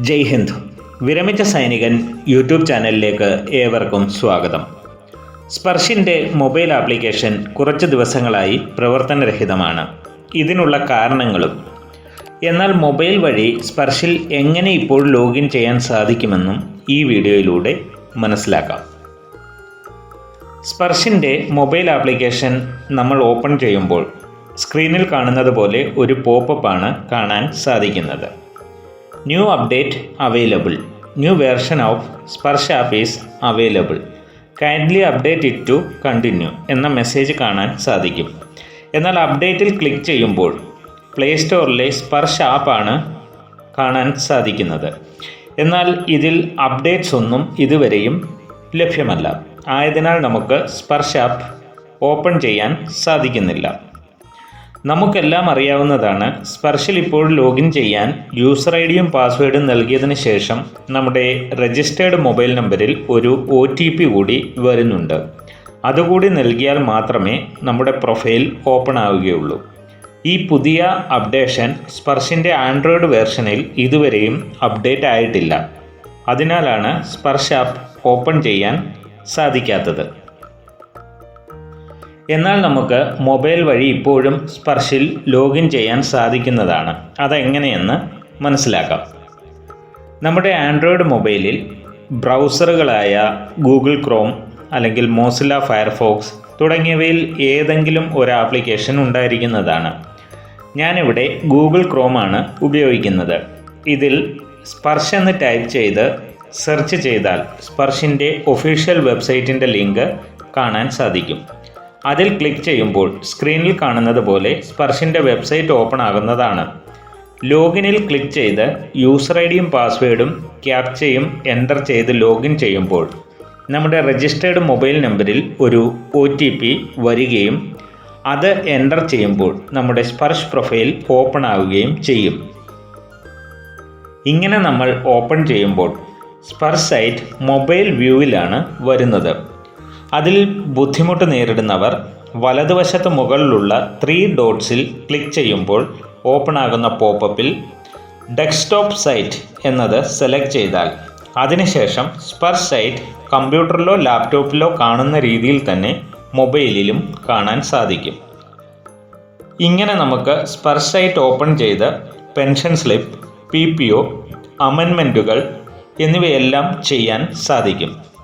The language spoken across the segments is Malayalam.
ജയ് ഹിന്ദ്. വിരമിച്ച സൈനികൻ യൂട്യൂബ് ചാനലിലേക്ക് ഏവർക്കും സ്വാഗതം. സ്പർശിന്റെ മൊബൈൽ ആപ്ലിക്കേഷൻ കുറച്ച് ദിവസങ്ങളായി പ്രവർത്തനരഹിതമാണ്. ഇതിനുള്ള കാരണങ്ങളും എന്നാൽ മൊബൈൽ വഴി സ്പർശിൽ എങ്ങനെ ഇപ്പോൾ ലോഗിൻ ചെയ്യാൻ സാധിക്കുമെന്നും ഈ വീഡിയോയിലൂടെ മനസ്സിലാക്കാം. സ്പർശിന്റെ മൊബൈൽ ആപ്ലിക്കേഷൻ നമ്മൾ ഓപ്പൺ ചെയ്യുമ്പോൾ സ്ക്രീനിൽ കാണുന്നത് പോലെ ഒരു പോപ്പാണ് കാണാൻ സാധിക്കുന്നത്. New update available. New version of Sparsh app is available. Kindly update it to continue എന്ന മെസ്സേജ് കാണാൻ സാധിക്കും. എന്നാൽ അപ്ഡേറ്റിൽ ക്ലിക്ക് ചെയ്യുമ്പോൾ പ്ലേ സ്റ്റോറിലെ സ്പർശ ആപ്പാണ് കാണാൻ സാധിക്കുന്നത്. എന്നാൽ ഇതിൽ അപ്ഡേറ്റ്സ് ഒന്നും ഇതുവരെയും ലഭ്യമല്ല. ആയതിനാൽ നമുക്ക് സ്പർശ് ആപ്പ് ഓപ്പൺ ചെയ്യാൻ സാധിക്കുന്നില്ല. നമുക്കെല്ലാം അറിയാവുന്നതാണ്. സ്പർശിൽ ഇപ്പോൾ ലോഗിൻ ചെയ്യാൻ യൂസർ ഐ ഡിയും പാസ്വേഡും നൽകിയതിന് ശേഷം നമ്മുടെ രജിസ്റ്റേർഡ് മൊബൈൽ നമ്പറിൽ ഒരു ഒ കൂടി വരുന്നുണ്ട്. അതുകൂടി നൽകിയാൽ മാത്രമേ നമ്മുടെ പ്രൊഫൈൽ ഓപ്പൺ ആവുകയുള്ളൂ. ഈ പുതിയ അപ്ഡേഷൻ സ്പർശിന്റെ ആൻഡ്രോയിഡ് വേർഷനിൽ ഇതുവരെയും അപ്ഡേറ്റ് ആയിട്ടില്ല. അതിനാലാണ് സ്പർശ് ആപ്പ് ഓപ്പൺ ചെയ്യാൻ സാധിക്കാത്തത്. എന്നാൽ നമുക്ക് മൊബൈൽ വഴി ഇപ്പോഴും സ്പർശിൽ ലോഗിൻ ചെയ്യാൻ സാധിക്കുന്നതാണ്. അതെങ്ങനെയെന്ന് മനസ്സിലാക്കാം. നമ്മുടെ ആൻഡ്രോയിഡ് മൊബൈലിൽ ബ്രൗസറുകളായ ഗൂഗിൾ ക്രോം അല്ലെങ്കിൽ മോസില ഫയർഫോക്സ് തുടങ്ങിയവയിൽ ഏതെങ്കിലും ഒരു ആപ്ലിക്കേഷൻ ഉണ്ടായിരിക്കുന്നതാണ്. ഞാനിവിടെ ഗൂഗിൾ ക്രോമാണ് ഉപയോഗിക്കുന്നത്. ഇതിൽ സ്പർശ് എന്ന് ടൈപ്പ് ചെയ്ത് സെർച്ച് ചെയ്താൽ സ്പർശിന്റെ ഒഫീഷ്യൽ വെബ്സൈറ്റിന്റെ ലിങ്ക് കാണാൻ സാധിക്കും. അതിൽ ക്ലിക്ക് ചെയ്യുമ്പോൾ സ്ക്രീനിൽ കാണുന്നത് പോലെ സ്പർശിന്റെ വെബ്സൈറ്റ് ഓപ്പൺ ആകുന്നതാണ്. ലോഗിനിൽ ക്ലിക്ക് ചെയ്ത് യൂസർ ഐ ഡിയും പാസ്വേഡും ക്യാപ്ചയും എന്റർ ചെയ്ത് ലോഗിൻ ചെയ്യുമ്പോൾ നമ്മുടെ രജിസ്റ്റേർഡ് മൊബൈൽ നമ്പറിൽ ഒരു ഒ ടി പി വരികയും അത് എന്റർ ചെയ്യുമ്പോൾ നമ്മുടെ സ്പർശ് പ്രൊഫൈൽ ഓപ്പൺ ആവുകയും ചെയ്യും. ഇങ്ങനെ നമ്മൾ ഓപ്പൺ ചെയ്യുമ്പോൾ സ്പർശ് സൈറ്റ് മൊബൈൽ വ്യൂവിലാണ് വരുന്നത്. അതിൽ ബുദ്ധിമുട്ട് നേരിടുന്നവർ വലതുവശത്ത് മുകളിലുള്ള ത്രീ ഡോട്ട്സിൽ ക്ലിക്ക് ചെയ്യുമ്പോൾ ഓപ്പൺ ആകുന്ന പോപ്പപ്പിൽ ഡെസ്ക്ടോപ്പ് സൈറ്റ് എന്നത് സെലക്ട് ചെയ്താൽ അതിനുശേഷം സ്പർശ് സൈറ്റ് കമ്പ്യൂട്ടറിലോ ലാപ്ടോപ്പിലോ കാണുന്ന രീതിയിൽ തന്നെ മൊബൈലിലും കാണാൻ സാധിക്കും. ഇങ്ങനെ നമുക്ക് സ്പർശ് സൈറ്റ് ഓപ്പൺ ചെയ്ത് pension slip P P O അമെൻമെന്റുകൾ എന്നിവയെല്ലാം ചെയ്യാൻ സാധിക്കും.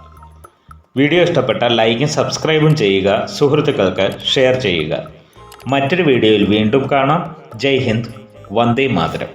വീഡിയോ ഇഷ്ടപ്പെട്ടാൽ ലൈക്കും സബ്സ്ക്രൈബും ചെയ്യുക സുഹൃത്തുക്കൾക്ക് ഷെയർ ചെയ്യുക. മറ്റൊരു വീഡിയോയിൽ വീണ്ടും കാണാം. ജയ് ഹിന്ദ്. വന്ദേ മാതരം.